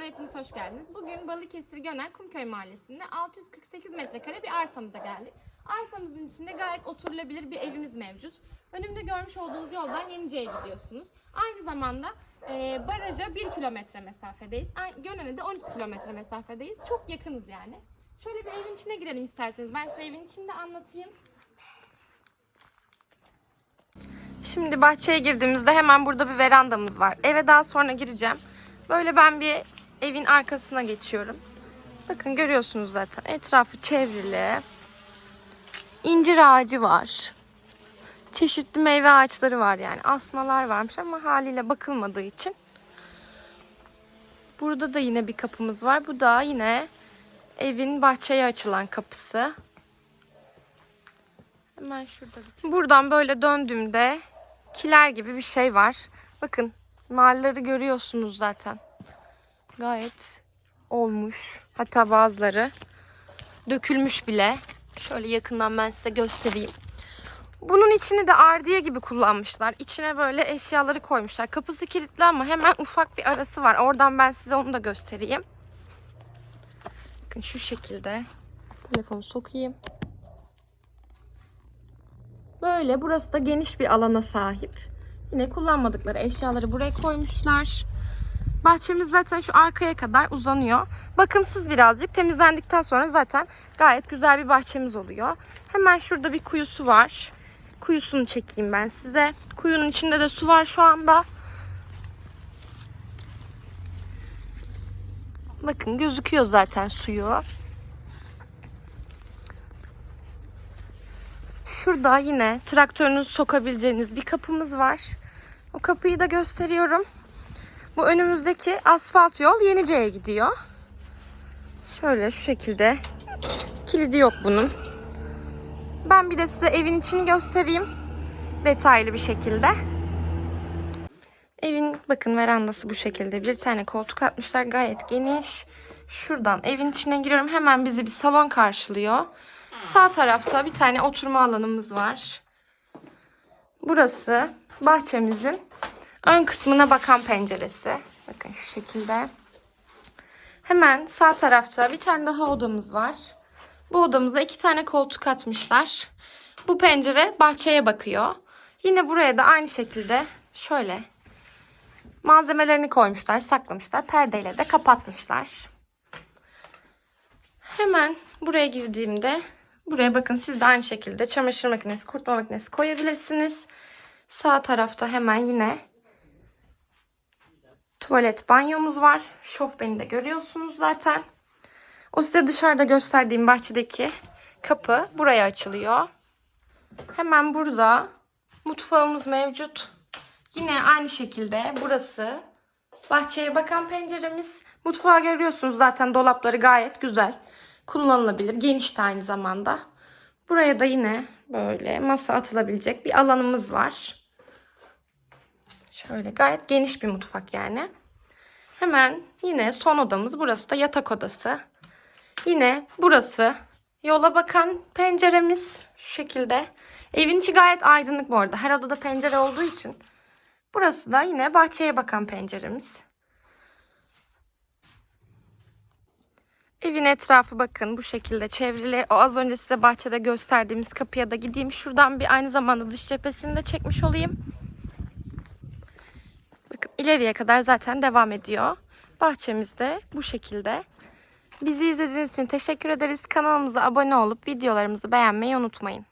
hepiniz hoş geldiniz. Bugün Balıkesir Gönen Kumköy Mahallesi'nde 648 metrekare bir arsamıza geldik. Arsamızın içinde gayet oturulabilir bir evimiz mevcut. Önümde görmüş olduğunuz yoldan Yenice'ye gidiyorsunuz. Aynı zamanda e, baraja 1 kilometre mesafedeyiz. Gönen'e de 12 kilometre mesafedeyiz. Çok yakınız yani. Şöyle bir evin içine girelim isterseniz. Ben size evin içinde anlatayım. Şimdi bahçeye girdiğimizde hemen burada bir verandamız var. Eve daha sonra gireceğim. Böyle ben bir evin arkasına geçiyorum. Bakın görüyorsunuz zaten etrafı çevrili. İncir ağacı var. Çeşitli meyve ağaçları var yani. Asmalar varmış ama haliyle bakılmadığı için. Burada da yine bir kapımız var. Bu da yine evin bahçeye açılan kapısı. Hemen şurada. bir- Buradan böyle döndüğümde kiler gibi bir şey var. Bakın narları görüyorsunuz zaten. Gayet olmuş. Hatta bazıları dökülmüş bile. Şöyle yakından ben size göstereyim. Bunun içini de ardiye gibi kullanmışlar. İçine böyle eşyaları koymuşlar. Kapısı kilitli ama hemen ufak bir arası var. Oradan ben size onu da göstereyim. Bakın şu şekilde. Telefonu sokayım. Böyle burası da geniş bir alana sahip. Yine kullanmadıkları eşyaları buraya koymuşlar. Bahçemiz zaten şu arkaya kadar uzanıyor. Bakımsız birazcık. Temizlendikten sonra zaten gayet güzel bir bahçemiz oluyor. Hemen şurada bir kuyusu var. Kuyusunu çekeyim ben size. Kuyunun içinde de su var şu anda. Bakın gözüküyor zaten suyu. Şurada yine traktörünüzü sokabileceğiniz bir kapımız var. O kapıyı da gösteriyorum. Bu önümüzdeki asfalt yol Yenice'ye gidiyor. Şöyle şu şekilde. Kilidi yok bunun. Ben bir de size evin içini göstereyim. Detaylı bir şekilde. Evin bakın verandası bu şekilde. Bir tane koltuk atmışlar. Gayet geniş. Şuradan evin içine giriyorum. Hemen bizi bir salon karşılıyor. Sağ tarafta bir tane oturma alanımız var. Burası bahçemizin ön kısmına bakan penceresi. Bakın şu şekilde. Hemen sağ tarafta bir tane daha odamız var. Bu odamıza iki tane koltuk atmışlar. Bu pencere bahçeye bakıyor. Yine buraya da aynı şekilde şöyle malzemelerini koymuşlar, saklamışlar. Perdeyle de kapatmışlar. Hemen buraya girdiğimde buraya bakın siz de aynı şekilde çamaşır makinesi, kurutma makinesi koyabilirsiniz. Sağ tarafta hemen yine tuvalet banyomuz var. Şofbeni de görüyorsunuz zaten. O size dışarıda gösterdiğim bahçedeki kapı buraya açılıyor. Hemen burada mutfağımız mevcut. Yine aynı şekilde burası bahçeye bakan penceremiz. Mutfağı görüyorsunuz zaten dolapları gayet güzel. Kullanılabilir. Geniş de aynı zamanda. Buraya da yine böyle masa atılabilecek bir alanımız var. Şöyle gayet geniş bir mutfak yani. Hemen yine son odamız burası da yatak odası. Yine burası yola bakan penceremiz şu şekilde. Evin içi gayet aydınlık bu arada. Her odada pencere olduğu için. Burası da yine bahçeye bakan penceremiz. Evin etrafı bakın bu şekilde çevrili. O az önce size bahçede gösterdiğimiz kapıya da gideyim. Şuradan bir aynı zamanda dış cephesini de çekmiş olayım. İleriye kadar zaten devam ediyor. Bahçemiz de bu şekilde. Bizi izlediğiniz için teşekkür ederiz. Kanalımıza abone olup videolarımızı beğenmeyi unutmayın.